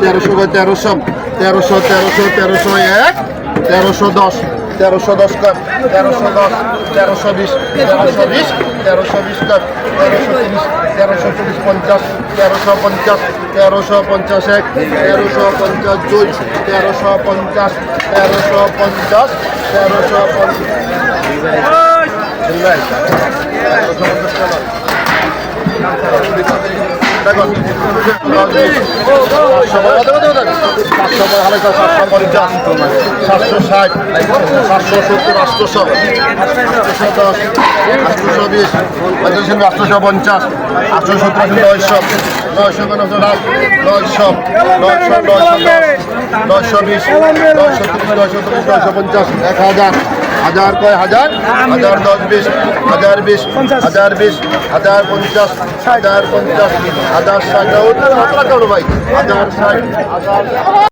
তেরোশো কয় তেরোশো তেরোশো তেরোশো তেরোশো এক তেরোশো দশ তেরোশো দশ কর তেরোশো দশ তেরোশো বিশ তেরোশো বিশ তেরোশো বিশ কর তেরোশো তিরিশ তেরোশো তিরিশ পঞ্চাশ তেরোশো পঞ্চাশ তেরোশো পঞ্চাশ এক তেরোশো পঞ্চাশ দুই তেরোশো পঞ্চাশ তেরোশো পঞ্চাশ তেরোশো পঞ্চাশ। সাতশো ষাট সাতশো সত্তর আটশোশো আটশোশো দশ আটশোশো বিশ পঁয়তাল্লিশ আটশোশো পঞ্চাশ আটশো সত্তর নয়শো নয়শো পঞ্চাশ নয়শো নয়শো নয়শো নয়শো বিশ নয়শো তিরিশ নয়শো তিরিশ নয়শো পঞ্চাশ এক হাজার হাজার কয় হাজার? হাজার দশ বিশ হাজার বিশ হাজার বিশ হাজার পঞ্চাশ হাজার পঞ্চাশ হাজার ষাট। ভাই হাজার ষাট হাজার